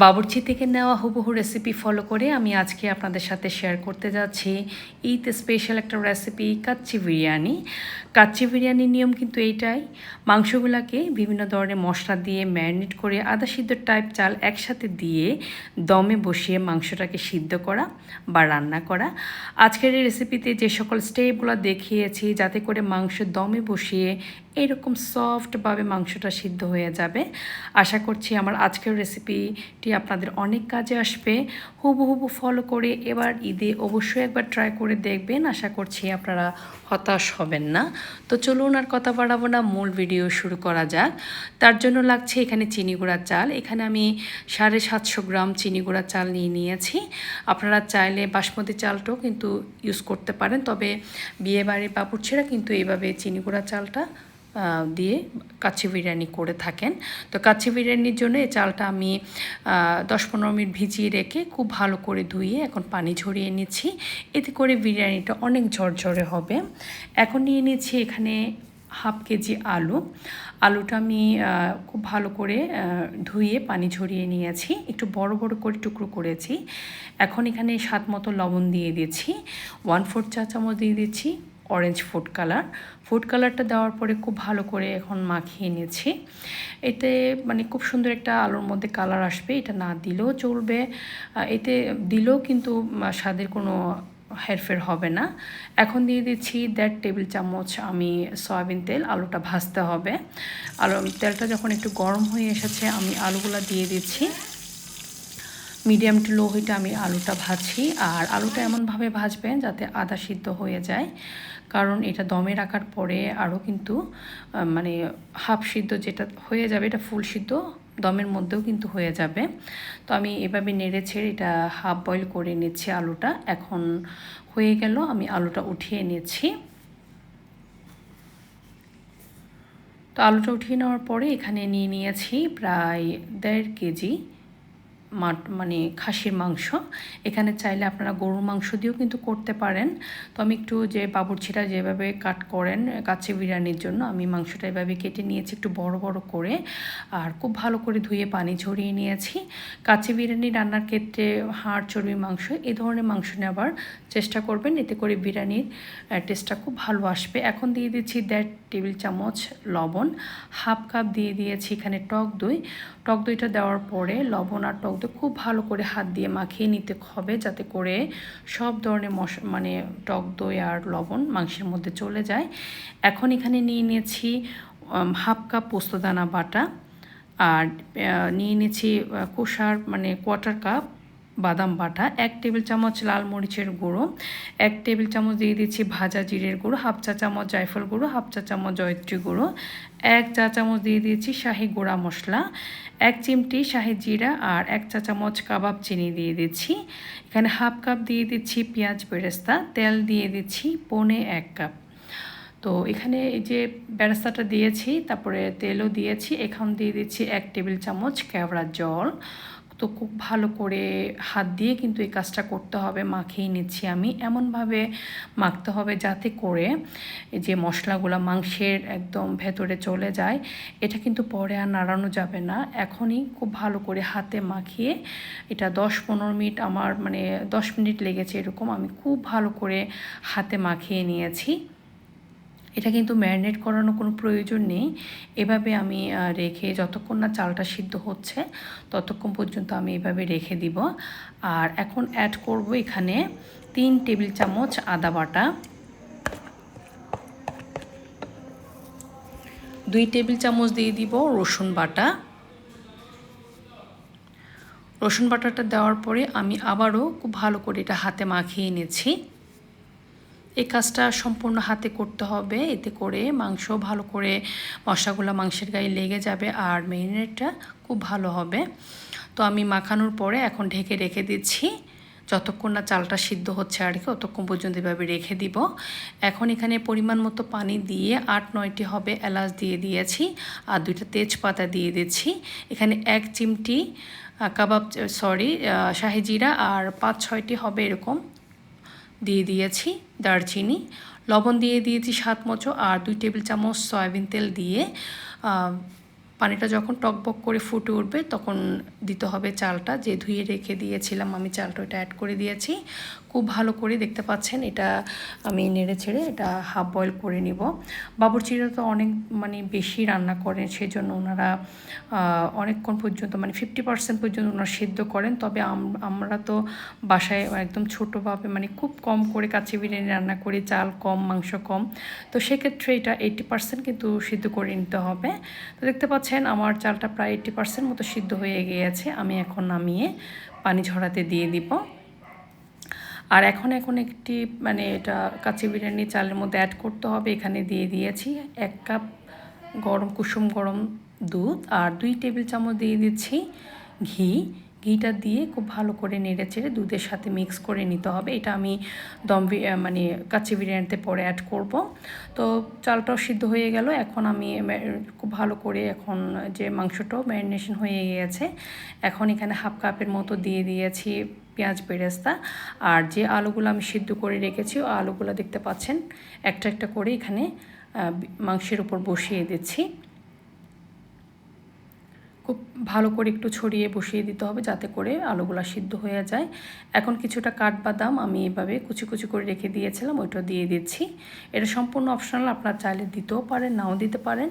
বাবুর্চি থেকে নেওয়া হুবহু রেসিপি ফলো করে আমি আজকে আপনাদের সাথে শেয়ার করতে যাচ্ছি। ঈদ স্পেশাল একটা রেসিপি কাচ্চি বিরিয়ানি। কাচ্চি বিরিয়ানির নিয়ম কিন্তু এইটাই, মাংসগুলোকে বিভিন্ন ধরনের মশলা দিয়ে ম্যারিনেট করে আদা সিদ্ধ টাইপ চাল একসাথে দিয়ে দমে বসিয়ে মাংসটাকে সিদ্ধ করা বা রান্না করা। আজকের এই রেসিপিতে যে সকল স্টেপগুলো দেখিয়েছি, যাতে করে মাংস দমে বসিয়ে এরকম সফটভাবে মাংসটা সিদ্ধ হয়ে যাবে। আশা করছি আমার আজকের রেসিপিটি আপনাদের অনেক কাজে আসবে। হুবু হুবু ফলো করে এবার ঈদে অবশ্যই একবার ট্রাই করে দেখবেন। আশা করছি আপনারা হতাশ হবেন না। তো চলুন আর কথা বাড়াবো না, মূল ভিডিও শুরু করা যাক। তার জন্য লাগছে এখানে চিনি গুঁড়া চাল। এখানে আমি সাড়ে সাতশো গ্রাম চিনি গুঁড়া চাল নিয়ে নিয়েছি। আপনারা চাইলে বাসমতি চালটাও কিন্তু ইউজ করতে পারেন। তবে বিয়ে বাড়ির বাবুর্চিরা কিন্তু এইভাবে চিনি গুঁড়া চালটা দিয়ে কাচ্চি বিরিয়ানি করে থাকেন। তো কাচ্চি বিরিয়ানির জন্য এই চালটা আমি দশ পনেরো মিনিট ভিজিয়ে রেখে খুব ভালো করে ধুয়ে এখন পানি ঝরিয়ে নিচ্ছি। এতে করে বিরিয়ানিটা অনেক ঝরঝরে হবে। এখন নিয়ে নিচ্ছি এখানে হাফ কেজি আলু। আলুটা আমি খুব ভালো করে ধুয়ে পানি ঝরিয়ে নিয়েছি। একটু বড় বড় করে টুকরো করেছি। এখন এখানে স্বাদ মতো লবণ দিয়ে দিচ্ছি। ওয়ান ফোর চা চামচ দিয়ে দিচ্ছি। অরেঞ্জ ফুড কালার ফুড কালারটা দেওয়ার পরে খুব ভালো করে এখন মাখিয়ে নিয়েছি। এতে মানে খুব সুন্দর একটা আলুর মধ্যে কালার আসবে, এটা না দিলেও চলবে। এতে দিলেও কিন্তু স্বাদের কোনো হেরফের হবে না। এখন দিয়ে দিচ্ছি দেড় টেবিল চামচ আমি সয়াবিন তেল, আলুটা ভাজতে হবে। আলু তেলটা যখন একটু গরম হয়ে এসেছে, আমি আলুগুলো দিয়ে দিচ্ছি। মিডিয়াম টু লো হিটে আমি আলুটা ভাজি আর আলুটা এমনভাবে ভাজবেন যাতে আদা সিদ্ধ হয়ে যায়। কারণ এটা দমে রাখার পরে আরও কিন্তু মানে হাফ সিদ্ধ যেটা হয়ে যাবে, এটা ফুল সিদ্ধ দমের মধ্যেও কিন্তু হয়ে যাবে। তো আমি এভাবে নেড়ে ছেড়ে এটা হাফ বয়েল করে নিচ্ছি আলুটা। এখন হয়ে গেল, আমি আলুটা উঠিয়ে নিচ্ছি। তো আলুটা উঠিয়ে নেওয়ার পরে এখানে নিয়ে নিয়েছি প্রায় দেড় কেজি মানে খাসির মাংস। এখানে চাইলে আপনারা গরুর মাংস দিয়েও কিন্তু করতে পারেন। তো আমি একটু যে বাবুরছিটা যেভাবে কাট করেন কাছে বিরিয়ানির জন্য, আমি মাংসটা এভাবে কেটে নিয়েছি একটু বড় বড় করে। আর খুব ভালো করে ধুয়ে পানি ঝরিয়ে নিয়েছি। কাছে বিরিয়ানি রান্নার ক্ষেত্রে হাড়, চর্বি, মাংস এই ধরনের মাংস নেওয়ার চেষ্টা করবেন। এতে করে বিরিয়ানির টেস্টটা খুব ভালো আসবে। এখন দিয়ে দিচ্ছি দেড় টেবিল চামচ লবণ। হাফ কাপ দিয়ে দিয়েছি এখানে টক দই। টক দইটা দেওয়ার পরে লবণ আর টক দই খুব ভালো করে হাত দিয়ে মাখিয়ে নিতে হবে যাতে করে সব ধরনের মশ মানে টক দই আর লবণ মাংসের মধ্যে চলে যায়। এখন এখানে নিয়ে নিয়েছি হাফ কাপ পোস্তদানা বাটা আর নিয়ে নিয়েছি কোষার মানে কোয়ার্টার কাপ বাদাম বাটা, এক টেবিল চামচ লাল মরিচের গুঁড়ো, এক টেবিল চামচ দিয়ে দিচ্ছি ভাজা জিরের গুঁড়ো, হাফ চা চামচ জায়ফল গুঁড়ো, হাফ চা চামচ জয়ত্রী গুঁড়ো, এক চা চামচ দিয়ে দিয়েছি শাহি গুঁড়া মশলা, এক চিমটি শাহি জিরা আর এক চা চামচ কাবাব চিনি দিয়ে দিচ্ছি। এখানে হাফ কাপ দিয়ে দিচ্ছি পেঁয়াজ বেরেস্তা, তেল দিয়ে দিচ্ছি পনে এক কাপ। তো এখানে এই যে বেরেস্তাটা দিয়েছি, তারপরে তেলও দিয়েছি, এখন দিয়ে দিচ্ছি এক টেবিল চামচ কেওড়া জল তো খুব ভালো করে হাত দিয়ে কিন্তু এই কাজটা করতে হবে, মাখিয়ে নিচ্ছি আমি। এমনভাবে মাখতে হবে যাতে করে যে মশলাগুলো মাংসের একদম ভেতরে চলে যায়, এটা কিন্তু পরে আর নাড়ানো যাবে না। এখনই খুব ভালো করে হাতে মাখিয়ে এটা দশ পনেরো মিনিট আমার মানে দশ মিনিট লেগেছে এরকম আমি খুব ভালো করে হাতে মাখিয়ে নিয়েছি। এটা কিন্তু ম্যারিনেট করানোর কোনো প্রয়োজন নেই। এভাবে আমি রেখে যতক্ষণ না চালটা সিদ্ধ হচ্ছে, ততক্ষণ পর্যন্ত আমি এভাবে রেখে দিব। আর এখন অ্যাড করব এখানে তিন টেবিল চামচ আদা বাটা। দুই টেবিল চামচ দিয়ে দিব রসুন বাটা। রসুন বাটাটা দেওয়ার পরে আমি আবারও খুব ভালো করে এটা হাতে মাখিয়ে নিয়েছি এই কাজটা সম্পূর্ণ হাতে করতে হবে। এতে করে মাংস ভালো করে মশাগুলো মাংসের গায়ে লেগে যাবে আর মেরিনেটটা খুব ভালো হবে। তো আমি মাখানোর পরে এখন ঢেকে রেখে দিচ্ছি। যতক্ষণ না চালটা সিদ্ধ হচ্ছে আর কি, ততক্ষণ পর্যন্ত এভাবে রেখে দিব। এখন এখানে পরিমাণ মতো পানি দিয়ে আট নয়টি হবে এলাচ দিয়ে দিয়েছি আর দুইটা তেজপাতা দিয়ে দিচ্ছি। এখানে এক চিমটি কাবাব, সরি শাহি জিরা আর পাঁচ ছয়টি হবে এরকম দিয়ে দিয়েছি দারচিনি, লবণ দিয়ে দিয়েছি সাত মচো আর দুই টেবিল চামচ সয়াবিন তেল দিয়ে পানিটা যখন টকবক করে ফুটে উঠবে তখন দিতে হবে চালটা। যে ধুয়ে রেখে দিয়েছিলাম আমি চালটা ওইটা অ্যাড করে দিয়েছি। খুব ভালো করে দেখতে পাচ্ছেন। এটা আমি নেড়ে ছেড়ে এটা হাফ বয়েল করে নিব। বাবুরচিরা তো অনেক মানে বেশি রান্না করেন, সেজন্য ওনারা অনেকক্ষণ পর্যন্ত মানে ফিফটি পার্সেন্ট পর্যন্ত ওনারা সিদ্ধ করেন। তবে আম- আমরা তো বাসায় একদম ছোটোভাবে মানে খুব কম করে কাচ্চি বিরিয়ানি রান্না করি, চাল কম, মাংস কম। তো সেক্ষেত্রে এটা এইটি পার্সেন্ট কিন্তু সিদ্ধ করে নিতে হবে। তো দেখতে পাচ্ছেন আমার চালটা প্রায় এইটি পার্সেন্ট মতো সিদ্ধ হয়ে গিয়েছে। আমি এখন নামিয়ে পানি ঝরাতে দিয়ে দিব। আর এখন এখন একটি মানে এটা কাচি বিরিয়ানি চালের মধ্যে অ্যাড করতে হবে। এখানে দিয়ে দিয়েছি এক কাপ গরম কুসুম গরম দুধ আর দুই টেবিল চামচ দিয়ে দিচ্ছি ঘি। ঘিটা দিয়ে খুব ভালো করে নেড়ে চেড়ে দুধের সাথে মিক্স করে নিতে হবে। এটা আমি দম মানে কাচ্চি বিরিয়ানিতে পরে অ্যাড করব। তো চালটাও সিদ্ধ হয়ে গেল। এখন আমি খুব ভালো করে এখন যে মাংসটাও ম্যারিনেশন হয়ে গিয়েছে, এখন এখানে হাফ কাপের মতো দিয়ে দিয়েছি পেঁয়াজ বেরেস্তা। আর যে আলুগুলো আমি সিদ্ধ করে রেখেছি, ও আলুগুলো দেখতে পাচ্ছেন, একটা একটা করে এখানে মাংসের উপর বসিয়ে দিচ্ছি। খুব ভালো করে একটু ছড়িয়ে বসিয়ে দিতে হবে যাতে করে আলুগুলা সিদ্ধ হয়ে যায়। এখন কিছুটা কাঠবাদাম আমি এভাবে কুচি কুচি করে রেখে দিয়েছিলাম, ওইটা দিয়ে দিচ্ছি। এটা সম্পূর্ণ অপশনাল, আপনার চাইলে দিতেও পারেন, নাও দিতে পারেন।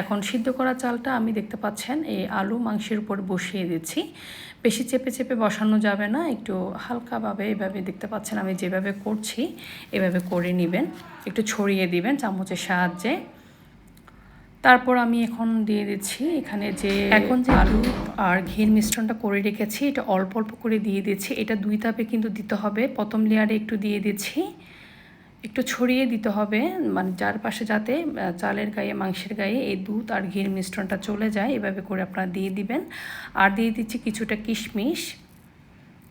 এখন সিদ্ধ করা চালটা আমি দেখতে পাচ্ছেন, এই আলু মাংসের উপর বসিয়ে দিচ্ছি। বেশি চেপে চেপে বসানো যাবে না, একটু হালকাভাবে এভাবে দেখতে পাচ্ছেন, আমি যেভাবে করছি এভাবে করে নেবেন। একটু ছড়িয়ে দিবেন চামচের সাহায্যে। তারপর আমি এখন দিয়ে দিচ্ছি এখানে যে এখন যে আলু আর ঘির মিশ্রণটা করে রেখেছি এটা অল্প অল্প করে দিয়ে দিচ্ছি। এটা দুই তাপে কিন্তু দিতে হবে। প্রথম লেয়ারে একটু দিয়ে দিচ্ছি। একটু ছড়িয়ে দিতে হবে মানে চারপাশে যাতে চালের গায়ে মাংসের গায়ে এই দুধ আর ঘির মিশ্রণটা চলে যায়। এভাবে করে আপনারা দিয়ে দিবেন। আর দিয়ে দিচ্ছি কিছুটা কিশমিশ।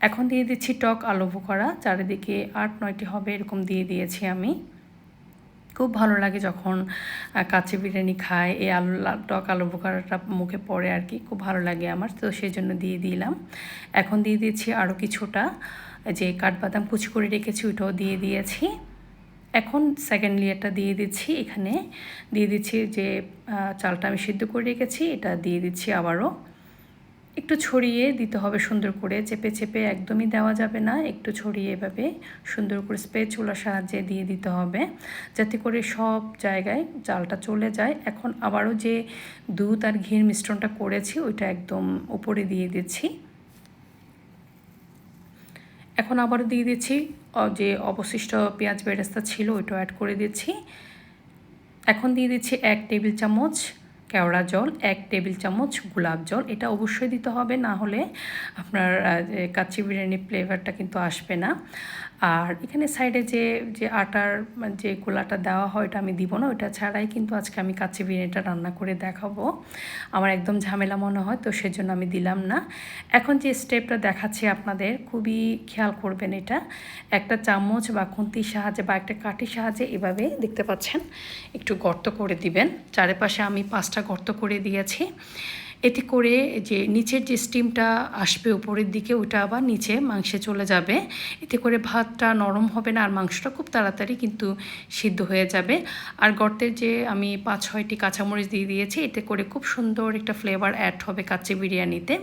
এখন দিয়ে দিচ্ছি টক আলু বোখরা চারিদিকে আট নয়টি হবে এরকম দিয়ে দিয়েছি আমি। খুব ভালো লাগে যখন কাচ্চি বিরিয়ানি খায়, এই আলু, টক আলু বোখারাটা মুখে পড়ে আর কি, খুব ভালো লাগে আমার, তো সেই জন্য দিয়ে দিলাম। এখন দিয়ে দিয়েছি আরও কিছুটা, যে কাঠবাদাম কুচি করে রেখেছি ওটাও দিয়ে দিয়েছি। এখন সেকেন্ড লেয়ারটা দিয়ে দিচ্ছি, এখানে দিয়ে দিচ্ছি যে চালটা আমি সিদ্ধ করে রেখেছি, এটা দিয়ে দিচ্ছি আবারও। একটু ছড়িয়ে দিতে হবে সুন্দর করে, চেপে চেপে একদমই দেওয়া যাবে না, একটু ছড়িয়ে এভাবে সুন্দর করে স্পেচুলার সাহায্যে দিয়ে দিতে হবে, যাতে করে সব জায়গায় চালটা চলে যায়। এখন আবারও যে দুধ আর ঘির মিশ্রণটা করেছি, ওইটা একদম উপরে দিয়ে দিচ্ছি। এখন আবারও দিয়ে দিচ্ছি যে অবশিষ্ট পেঁয়াজ বেরেস্তা ছিল ওইটা অ্যাড করে দিচ্ছি। এখন দিয়ে দিচ্ছি এক টেবিল চামচ কেওড়া জল, এক টেবিল চামচ গোলাপ জল। এটা অবশ্যই দিতে হবে, না হলে আপনার কাচ্চি বিরিয়ানি ফ্লেভারটা কিন্তু আসবে না। আর এখানে সাইডে যে যে আটার যে গোলাটা দেওয়া হয় ওটা আমি দিব না, ওটা ছাড়াই কিন্তু আজকে আমি কাচ্চি বিরিয়ানিটা রান্না করে দেখাবো। আমার একদম ঝামেলা মনে হয়, তো সেজন্য আমি দিলাম না। এখন যে স্টেপটা দেখাচ্ছি আপনাদের, খুবই খেয়াল করবেন এটা। একটা চামচ বা খুন্তির সাহায্যে বা একটা কাঠির সাহায্যে এভাবে দেখতে পাচ্ছেন, একটু গর্ত করে দিবেন। চারিপাশে আমি পাঁচটা গর্ত করে দিয়েছি। এতে করে যে নিচের যে স্টিমটা আসবে উপরের দিকে, ওটা আবার নিচে মাংসে চলে যাবে। এতে করে ভাতটা নরম হবে না, আর মাংসটা খুব তাড়াতাড়ি কিন্তু সিদ্ধ হয়ে যাবে। আর গর্তের যে আমি পাঁচ ছয়টি কাঁচামরিচ দিয়ে দিয়েছি, এতে করে খুব সুন্দর একটা ফ্লেভার অ্যাড হবে কাচ্চি বিরিয়ানিতে।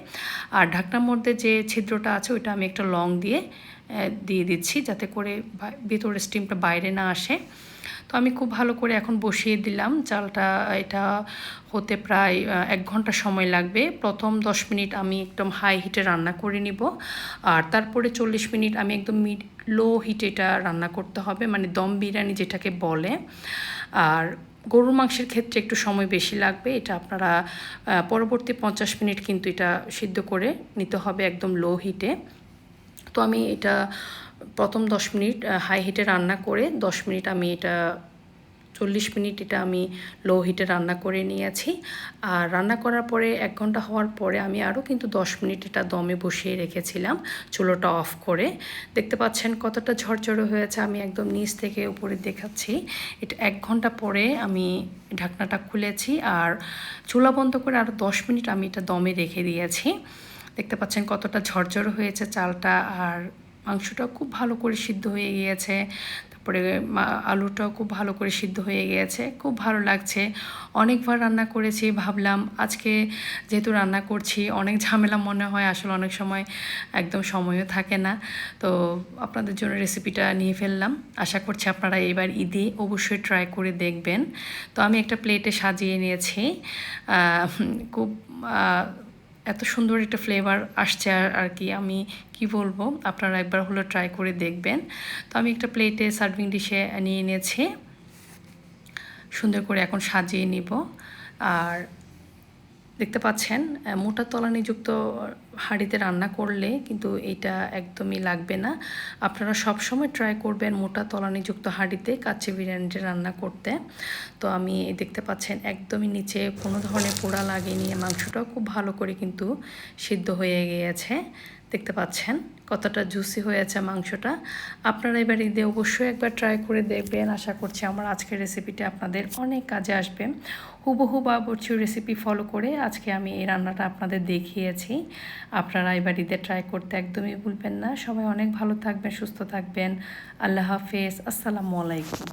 আর ঢাকনার মধ্যে যে ছিদ্রটা আছে, ওইটা আমি একটা লং দিয়ে দিয়ে দিচ্ছি, যাতে করে বা- ভেতরে স্টিমটা বাইরে না আসে। তো আমি খুব ভালো করে এখন বসিয়ে দিলাম। চালটা, এটা হতে প্রায় এক ঘণ্টা সময় লাগবে। প্রথম দশ মিনিট আমি একদম হাই হিটে রান্না করে নিব। আর তারপরে চল্লিশ মিনিট আমি একদম মিড লো হিটে এটা রান্না করতে হবে মানে দম বিরিয়ানি যেটাকে বলে। আর গরুর মাংসের ক্ষেত্রে একটু সময় বেশি লাগবে। এটা আপনারা পরবর্তী পঞ্চাশ মিনিট কিন্তু এটা সিদ্ধ করে নিতে হবে একদম লো হিটে তো আমি এটা প্রথম দশ মিনিট হাই হিটে রান্না করে দশ মিনিট আমি এটা, চল্লিশ মিনিট এটা আমি লো হিটে রান্না করে নিয়েছি। আর রান্না করার পরে এক ঘণ্টা হওয়ার পরে আমি আরও কিন্তু দশ মিনিট এটা দমে বসিয়ে রেখেছিলাম, চুলোটা অফ করে। দেখতে পাচ্ছেন কতটা ঝরঝরে হয়েছে, আমি একদম নিচ থেকে উপরে দেখাচ্ছি। এটা এক ঘণ্টা পরে আমি ঢাকনাটা খুলেছি আর চুলা বন্ধ করে আরও দশ মিনিট আমি এটা দমে রেখে দিয়েছি। দেখতে পাচ্ছেন কতটা ঝরঝর হয়েছে চালটা আর মাংসটা খুব ভালো করে সিদ্ধ হয়ে গিয়েছে। তারপরে আলুটাও খুব ভালো করে সিদ্ধ হয়ে গিয়েছে। খুব ভালো লাগছে। অনেকবার রান্না করেছি, ভাবলাম আজকে যেহেতু রান্না করছি, অনেক ঝামেলা মনে হয়, আসলে অনেক সময় একদম সময়ও থাকে না। তো আপনাদের জন্য রেসিপিটা নিয়ে ফেললাম। আশা করছি আপনারা এবার ঈদে অবশ্যই ট্রাই করে দেখবেন। তো আমি একটা প্লেটে সাজিয়ে নিয়েছি। খুব এত সুন্দর একটা ফ্লেভার আসছে আর আর কি। আমি কি বলব? আপনারা একবার হলো ট্রাই করে দেখবেন। তো আমি একটা প্লেটে সার্ভিং ডিশে নিয়ে এনেছি সুন্দর করে এখন সাজিয়ে নিব। আর দেখতে পাচ্ছেন মোটা তলানিযুক্ত হাঁড়িতে রান্না করলে কিন্তু এটা একদমই লাগবে না। আপনারা সব সময় ট্রাই করবেন মোটা তলানিযুক্ত হাঁড়িতে কাচ্চি বিরিয়ানিটা রান্না করতে। তো আমি দেখতে পাচ্ছেন একদমই নিচে কোনো ধরনের পোড়া লাগেনি। মাংসটাও খুব ভালো করে কিন্তু সিদ্ধ হয়ে গিয়েছে। দেখতে পাচ্ছেন কতটা জুসি হয়েছে মাংসটা। আপনারা এবার ঈদে অবশ্যই একবার ট্রাই করে দেখবেন। আশা করছি আমার আজকের রেসিপিটা আপনাদের অনেক কাজে আসবে। হুবহু বা বরচুর রেসিপি ফলো করে আজকে আমি এই রান্নাটা আপনাদের দেখিয়েছি। আপনারা এবার ঈদে ট্রাই করতে একদমই ভুলবেন না। সবাই অনেক ভালো থাকবেন, সুস্থ থাকবেন। আল্লাহ হাফেজ। আসসালামু আলাইকুম।